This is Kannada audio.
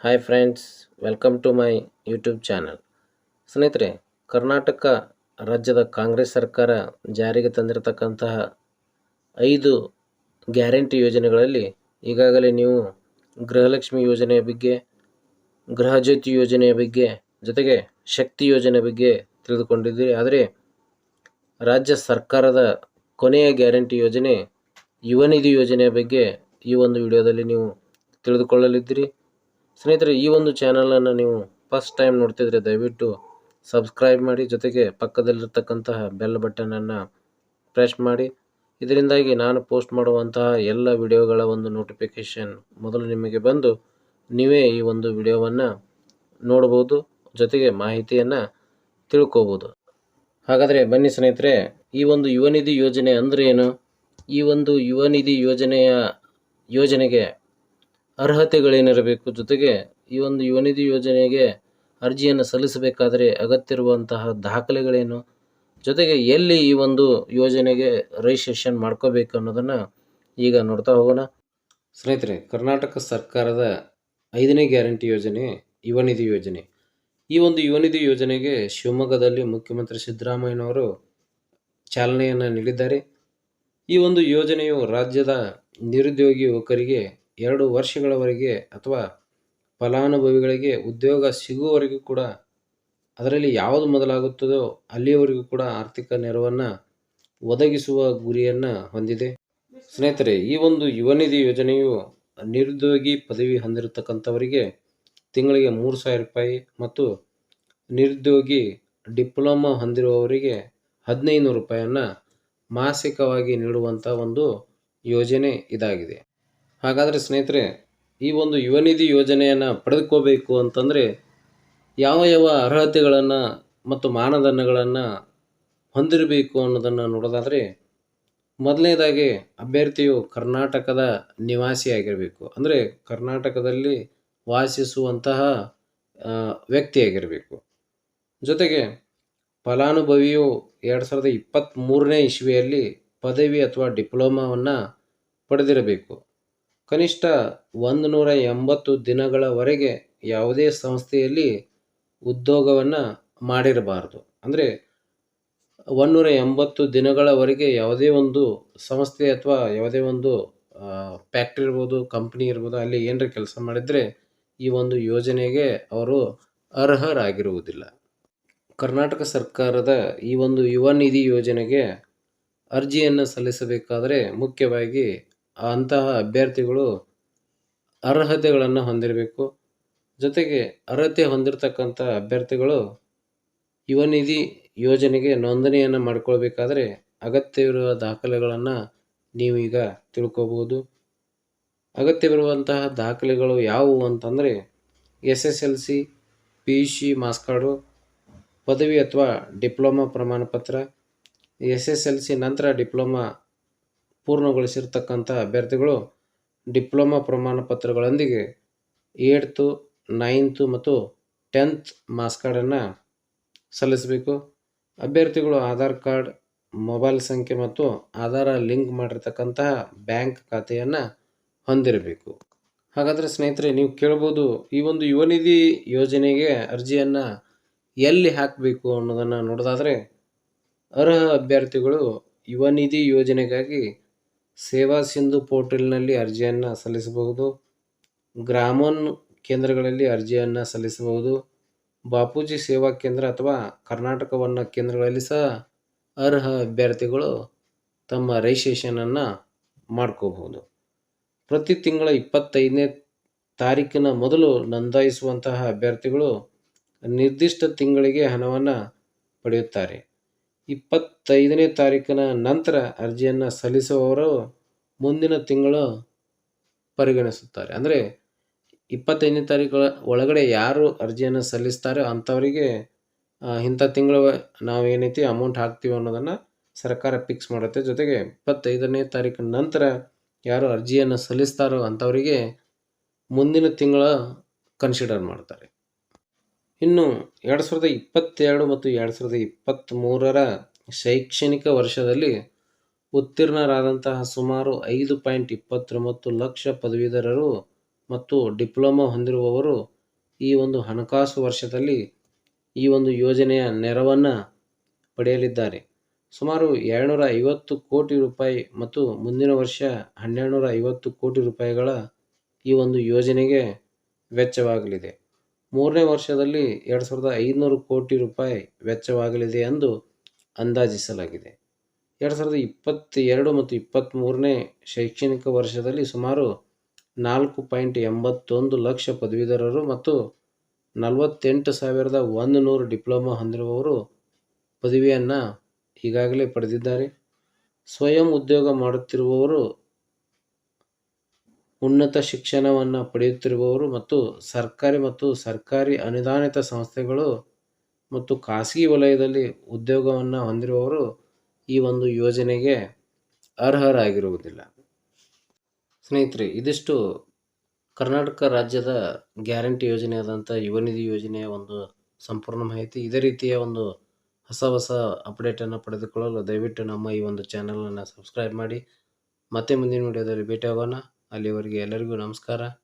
Hi friends welcome to my YouTube channel ಸ್ನೇಹಿತರೆ, ಕರ್ನಾಟಕ ರಾಜ್ಯದ ಕಾಂಗ್ರೆಸ್ ಸರ್ಕಾರ ಜಾರಿಗೆ ತಂದಿರತಕ್ಕಂತಹ ಐದು ಗ್ಯಾರಂಟಿ ಯೋಜನೆಗಳಲ್ಲಿ ಈಗಾಗಲೇ ನೀವು ಗೃಹಲಕ್ಷ್ಮಿ ಯೋಜನೆಯ ಬಗ್ಗೆ, ಗೃಹಜ್ಯೋತಿ ಯೋಜನೆಯ ಬಗ್ಗೆ, ಜೊತೆಗೆ ಶಕ್ತಿ ಯೋಜನೆ ಬಗ್ಗೆ ತಿಳಿದುಕೊಂಡಿದ್ದೀರಿ. ಆದರೆ ರಾಜ್ಯ ಸರ್ಕಾರದ ಕೊನೆಯ ಗ್ಯಾರಂಟಿ ಯೋಜನೆ ಯುವನಿಧಿ ಯೋಜನೆಯ ಬಗ್ಗೆ ಈ ಒಂದು ವಿಡಿಯೋದಲ್ಲಿ ನೀವು ತಿಳಿದುಕೊಳ್ಳಲಿದ್ದೀರಿ. ಸ್ನೇಹಿತರೆ, ಈ ಒಂದು ಚಾನಲನ್ನು ನೀವು ಫಸ್ಟ್ ಟೈಮ್ ನೋಡ್ತಿದ್ರೆ ದಯವಿಟ್ಟು ಸಬ್ಸ್ಕ್ರೈಬ್ ಮಾಡಿ, ಜೊತೆಗೆ ಪಕ್ಕದಲ್ಲಿರ್ತಕ್ಕಂತಹ ಬೆಲ್ ಬಟನನ್ನು ಪ್ರೆಸ್ ಮಾಡಿ. ಇದರಿಂದಾಗಿ ನಾನು ಪೋಸ್ಟ್ ಮಾಡುವಂತಹ ಎಲ್ಲ ವಿಡಿಯೋಗಳ ಒಂದು ನೋಟಿಫಿಕೇಷನ್ ಮೊದಲು ನಿಮಗೆ ಬಂದು ನೀವೇ ಈ ಒಂದು ವಿಡಿಯೋವನ್ನು ನೋಡ್ಬೋದು, ಜೊತೆಗೆ ಮಾಹಿತಿಯನ್ನು ತಿಳ್ಕೋಬೋದು. ಹಾಗಾದರೆ ಬನ್ನಿ ಸ್ನೇಹಿತರೆ, ಈ ಒಂದು ಯುವನಿಧಿ ಯೋಜನೆ ಅಂದರೆ ಏನು? ಈ ಒಂದು ಯುವನಿಧಿ ಯೋಜನೆಯ ಯೋಜನೆಗೆ ಅರ್ಹತೆಗಳೇನಿರಬೇಕು ಜೊತೆಗೆ ಈ ಒಂದು ಯುವನಿಧಿ ಯೋಜನೆಗೆ ಅರ್ಜಿಯನ್ನು ಸಲ್ಲಿಸಬೇಕಾದರೆ ಅಗತ್ಯವಿರುವಂತಹ ದಾಖಲೆಗಳೇನು? ಜೊತೆಗೆ ಎಲ್ಲಿ ಈ ಒಂದು ಯೋಜನೆಗೆ ರಿಜಿಸ್ಟ್ರೇಷನ್ ಮಾಡ್ಕೋಬೇಕು ಅನ್ನೋದನ್ನು ಈಗ ನೋಡ್ತಾ ಹೋಗೋಣ. ಸ್ನೇಹಿತರೆ, ಕರ್ನಾಟಕ ಸರ್ಕಾರದ ಐದನೇ ಗ್ಯಾರಂಟಿ ಯೋಜನೆ ಯುವನಿಧಿ ಯೋಜನೆ. ಈ ಒಂದು ಯುವನಿಧಿ ಯೋಜನೆಗೆ ಶಿವಮೊಗ್ಗದಲ್ಲಿ ಮುಖ್ಯಮಂತ್ರಿ ಸಿದ್ದರಾಮಯ್ಯನವರು ಚಾಲನೆಯನ್ನು ನೀಡಿದ್ದಾರೆ. ಈ ಒಂದು ಯೋಜನೆಯು ರಾಜ್ಯದ ನಿರುದ್ಯೋಗಿ ಯುವಕರಿಗೆ ಎರಡು ವರ್ಷಗಳವರೆಗೆ ಅಥವಾ ಫಲಾನುಭವಿಗಳಿಗೆ ಉದ್ಯೋಗ ಸಿಗುವವರೆಗೂ ಕೂಡ ಅದರಲ್ಲಿ ಯಾವುದು ಮೊದಲಾಗುತ್ತದೋ ಅಲ್ಲಿಯವರೆಗೂ ಕೂಡ ಆರ್ಥಿಕ ನೆರವನ್ನು ಒದಗಿಸುವ ಗುರಿಯನ್ನು ಹೊಂದಿದೆ. ಸ್ನೇಹಿತರೆ, ಈ ಒಂದು ಯುವ ನಿಧಿ ಯೋಜನೆಯು ನಿರುದ್ಯೋಗಿ ಪದವಿ ಹೊಂದಿರತಕ್ಕಂಥವರಿಗೆ ತಿಂಗಳಿಗೆ ಮೂರು ಸಾವಿರ ರೂಪಾಯಿ ಮತ್ತು ನಿರುದ್ಯೋಗಿ ಡಿಪ್ಲೊಮಾ ಹೊಂದಿರುವವರಿಗೆ ಹದಿನೈದು ರೂಪಾಯಿಯನ್ನು ಮಾಸಿಕವಾಗಿ ನೀಡುವಂಥ ಒಂದು ಯೋಜನೆ ಇದಾಗಿದೆ. ಹಾಗಾದರೆ ಸ್ನೇಹಿತರೆ, ಈ ಒಂದು ಯುವ ನಿಧಿ ಯೋಜನೆಯನ್ನು ಪಡೆದುಕೋಬೇಕು ಅಂತಂದರೆ ಯಾವ ಯಾವ ಅರ್ಹತೆಗಳನ್ನು ಮತ್ತು ಮಾನದಂಡಗಳನ್ನು ಹೊಂದಿರಬೇಕು ಅನ್ನೋದನ್ನು ನೋಡೋದಾದರೆ, ಮೊದಲನೇದಾಗಿ ಅಭ್ಯರ್ಥಿಯು ಕರ್ನಾಟಕದ ನಿವಾಸಿಯಾಗಿರಬೇಕು. ಅಂದರೆ ಕರ್ನಾಟಕದಲ್ಲಿ ವಾಸಿಸುವಂತಹ ವ್ಯಕ್ತಿಯಾಗಿರಬೇಕು. ಜೊತೆಗೆ ಫಲಾನುಭವಿಯು ಎರಡು ಸಾವಿರದ ಇಪ್ಪತ್ತ್ಮೂರನೇ ಇಸ್ವಿಯಲ್ಲಿ ಪದವಿ ಅಥವಾ ಡಿಪ್ಲೊಮಾವನ್ನು ಪಡೆದಿರಬೇಕು. ಕನಿಷ್ಠ ಒಂದು ನೂರ ಎಂಬತ್ತು ದಿನಗಳವರೆಗೆ ಯಾವುದೇ ಸಂಸ್ಥೆಯಲ್ಲಿ ಉದ್ಯೋಗವನ್ನು ಮಾಡಿರಬಾರ್ದು. ಅಂದರೆ ಒಂದೂರ ಎಂಬತ್ತು ದಿನಗಳವರೆಗೆ ಯಾವುದೇ ಒಂದು ಸಂಸ್ಥೆ ಅಥವಾ ಯಾವುದೇ ಒಂದು ಫ್ಯಾಕ್ಟ್ರಿ ಇರ್ಬೋದು, ಕಂಪ್ನಿ ಇರ್ಬೋದು, ಅಲ್ಲಿ ಏನರ ಕೆಲಸ ಮಾಡಿದರೆ ಈ ಒಂದು ಯೋಜನೆಗೆ ಅವರು ಅರ್ಹರಾಗಿರುವುದಿಲ್ಲ. ಕರ್ನಾಟಕ ಸರ್ಕಾರದ ಈ ಒಂದು ಯುವ ನಿಧಿ ಯೋಜನೆಗೆ ಅರ್ಜಿಯನ್ನು ಸಲ್ಲಿಸಬೇಕಾದರೆ ಮುಖ್ಯವಾಗಿ ಅಂತಹ ಅಭ್ಯರ್ಥಿಗಳು ಅರ್ಹತೆಗಳನ್ನು ಹೊಂದಿರಬೇಕು. ಜೊತೆಗೆ ಅರ್ಹತೆ ಹೊಂದಿರತಕ್ಕಂಥ ಅಭ್ಯರ್ಥಿಗಳು ಯುವ ನಿಧಿ ಯೋಜನೆಗೆ ನೋಂದಣಿಯನ್ನು ಮಾಡಿಕೊಳ್ಬೇಕಾದ್ರೆ ಅಗತ್ಯವಿರುವ ದಾಖಲೆಗಳನ್ನು ನೀವೀಗ ತಿಳ್ಕೊಬೋದು ಅಗತ್ಯವಿರುವಂತಹ ದಾಖಲೆಗಳು ಯಾವುವು ಅಂತಂದರೆ S S L C, P U C marks card, ಪದವಿ ಅಥವಾ ಡಿಪ್ಲೊಮಾ ಪ್ರಮಾಣಪತ್ರ, ಎಸ್ ಎಸ್ ಎಲ್ ಸಿ ನಂತರ ಡಿಪ್ಲೊಮಾ ಪೂರ್ಣಗೊಳಿಸಿರ್ತಕ್ಕಂಥ ಅಭ್ಯರ್ಥಿಗಳು ಡಿಪ್ಲೊಮಾ ಪ್ರಮಾಣ ಪತ್ರಗಳೊಂದಿಗೆ ಏಟ್ತು ನೈನ್ತು ಮತ್ತು ಟೆಂತ್ ಮಾಸ್ ಕಾರ್ಡನ್ನು ಸಲ್ಲಿಸಬೇಕು. ಅಭ್ಯರ್ಥಿಗಳು ಆಧಾರ್ ಕಾರ್ಡ್, ಮೊಬೈಲ್ ಸಂಖ್ಯೆ ಮತ್ತು ಆಧಾರ ಲಿಂಕ್ ಮಾಡಿರ್ತಕ್ಕಂತಹ ಬ್ಯಾಂಕ್ ಖಾತೆಯನ್ನು ಹೊಂದಿರಬೇಕು. ಹಾಗಾದರೆ ಸ್ನೇಹಿತರೆ, ನೀವು ಕೇಳ್ಬೋದು, ಈ ಒಂದು ಯುವನಿಧಿ ಯೋಜನೆಗೆ ಅರ್ಜಿಯನ್ನು ಎಲ್ಲಿ ಹಾಕಬೇಕು ಅನ್ನೋದನ್ನು ನೋಡೋದಾದರೆ, ಅರ್ಹ ಅಭ್ಯರ್ಥಿಗಳು ಯುವನಿಧಿ ಯೋಜನೆಗಾಗಿ ಸೇವಾ ಸಿಂಧು ಪೋರ್ಟಲ್ನಲ್ಲಿ ಅರ್ಜಿಯನ್ನು ಸಲ್ಲಿಸಬಹುದು. ಗ್ರಾಮೋನ್ ಕೇಂದ್ರಗಳಲ್ಲಿ ಅರ್ಜಿಯನ್ನು ಸಲ್ಲಿಸಬಹುದು. ಬಾಪೂಜಿ ಸೇವಾ ಕೇಂದ್ರ ಅಥವಾ ಕರ್ನಾಟಕವನ್ನು ಕೇಂದ್ರಗಳಲ್ಲಿ ಸಹ ಅರ್ಹ ಅಭ್ಯರ್ಥಿಗಳು ತಮ್ಮ ರಿಜಿಸ್ಟ್ರೇಷನನ್ನು ಮಾಡ್ಕೋಬಹುದು. ಪ್ರತಿ ತಿಂಗಳ ಇಪ್ಪತ್ತೈದನೇ ತಾರೀಕಿನ ಮೊದಲು ನೋಂದಾಯಿಸುವಂತಹ ಅಭ್ಯರ್ಥಿಗಳು ನಿರ್ದಿಷ್ಟ ತಿಂಗಳಿಗೆ ಹಣವನ್ನು ಪಡೆಯುತ್ತಾರೆ. ಇಪ್ಪತ್ತೈದನೇ ತಾರೀಕಿನ ನಂತರ ಅರ್ಜಿಯನ್ನು ಸಲ್ಲಿಸುವವರು ಮುಂದಿನ ತಿಂಗಳು ಪರಿಗಣಿಸುತ್ತಾರೆ. ಅಂದರೆ ಇಪ್ಪತ್ತೈದನೇ ತಾರೀಕು ಒಳಗಡೆ ಯಾರು ಅರ್ಜಿಯನ್ನು ಸಲ್ಲಿಸ್ತಾರೋ ಅಂಥವರಿಗೆ ಇಂಥ ತಿಂಗಳು ನಾವು ಏನೈತಿ ಅಮೌಂಟ್ ಹಾಕ್ತೀವಿ ಅನ್ನೋದನ್ನು ಸರ್ಕಾರ ಫಿಕ್ಸ್ ಮಾಡುತ್ತೆ. ಜೊತೆಗೆ ಇಪ್ಪತ್ತೈದನೇ ತಾರೀಕಿನ ನಂತರ ಯಾರು ಅರ್ಜಿಯನ್ನು ಸಲ್ಲಿಸ್ತಾರೋ ಅಂಥವರಿಗೆ ಮುಂದಿನ ತಿಂಗಳ ಕನ್ಸಿಡರ್ ಮಾಡ್ತಾರೆ. ಇನ್ನು ಎರಡು ಸಾವಿರದ ಇಪ್ಪತ್ತೆರಡು ಮತ್ತು ಎರಡು ಸಾವಿರದ ಇಪ್ಪತ್ತ್ಮೂರರ ಶೈಕ್ಷಣಿಕ ವರ್ಷದಲ್ಲಿ ಉತ್ತೀರ್ಣರಾದಂತಹ ಸುಮಾರು ಐದು ಪಾಯಿಂಟ್ ಇಪ್ಪತ್ತೊಂಬತ್ತು ಲಕ್ಷ ಪದವೀಧರರು ಮತ್ತು ಡಿಪ್ಲೊಮಾ ಹೊಂದಿರುವವರು ಈ ಒಂದು ಹಣಕಾಸು ವರ್ಷದಲ್ಲಿ ಈ ಒಂದು ಯೋಜನೆಯ ನೆರವನ್ನು ಪಡೆಯಲಿದ್ದಾರೆ. ಸುಮಾರು ಏಳ್ನೂರ ಐವತ್ತು ಕೋಟಿ ರೂಪಾಯಿ ಮತ್ತು ಮುಂದಿನ ವರ್ಷ ಹನ್ನೆರಡು ನೂರ ಐವತ್ತು ಕೋಟಿ ರೂಪಾಯಿಗಳ ಈ ಒಂದು ಯೋಜನೆಗೆ ವೆಚ್ಚವಾಗಲಿದೆ. ಮೂರನೇ ವರ್ಷದಲ್ಲಿ ಎರಡು ಸಾವಿರದ ಐದುನೂರು ಕೋಟಿ ರೂಪಾಯಿ ವೆಚ್ಚವಾಗಲಿದೆ ಎಂದು ಅಂದಾಜಿಸಲಾಗಿದೆ. ಎರಡು ಸಾವಿರದ ಇಪ್ಪತ್ತೆರಡು ಮತ್ತು ಇಪ್ಪತ್ತ್ಮೂರನೇ ಶೈಕ್ಷಣಿಕ ವರ್ಷದಲ್ಲಿ ಸುಮಾರು ನಾಲ್ಕು ಪಾಯಿಂಟ್ ಎಂಬತ್ತೊಂದು ಲಕ್ಷ ಪದವೀಧರರು ಮತ್ತು ನಲವತ್ತೆಂಟು ಸಾವಿರದ ಒಂದು ನೂರು ಡಿಪ್ಲೊಮಾ ಹೊಂದಿರುವವರು ಪದವಿಯನ್ನು ಈಗಾಗಲೇ ಪಡೆದಿದ್ದಾರೆ. ಸ್ವಯಂ ಉದ್ಯೋಗ ಮಾಡುತ್ತಿರುವವರು, ಉನ್ನತ ಶಿಕ್ಷಣವನ್ನು ಪಡೆಯುತ್ತಿರುವವರು ಮತ್ತು ಸರ್ಕಾರಿ ಮತ್ತು ಸರ್ಕಾರಿ ಅನುದಾನಿತ ಸಂಸ್ಥೆಗಳು ಮತ್ತು ಖಾಸಗಿ ವಲಯದಲ್ಲಿ ಉದ್ಯೋಗವನ್ನು ಹೊಂದಿರುವವರು ಈ ಒಂದು ಯೋಜನೆಗೆ ಅರ್ಹರಾಗಿರುವುದಿಲ್ಲ. ಸ್ನೇಹಿತರೆ, ಇದಿಷ್ಟು ಕರ್ನಾಟಕ ರಾಜ್ಯದ ಗ್ಯಾರಂಟಿ ಯೋಜನೆಯಾದಂಥ ಯುವನಿಧಿ ಯೋಜನೆಯ ಒಂದು ಸಂಪೂರ್ಣ ಮಾಹಿತಿ. ಇದೇ ರೀತಿಯ ಒಂದು ಹೊಸ ಹೊಸ ಅಪ್ಡೇಟನ್ನು ಪಡೆದುಕೊಳ್ಳಲು ದಯವಿಟ್ಟು ನಮ್ಮ ಈ ಒಂದು ಚಾನಲನ್ನು ಸಬ್ಸ್ಕ್ರೈಬ್ ಮಾಡಿ. ಮತ್ತೆ ಮುಂದಿನ ವಿಡಿಯೋದಲ್ಲಿ ಭೇಟಿಯಾಗೋಣ. ಅಲ್ಲಿವರೆಗೆ ಎಲ್ಲರಿಗೂ ನಮಸ್ಕಾರ.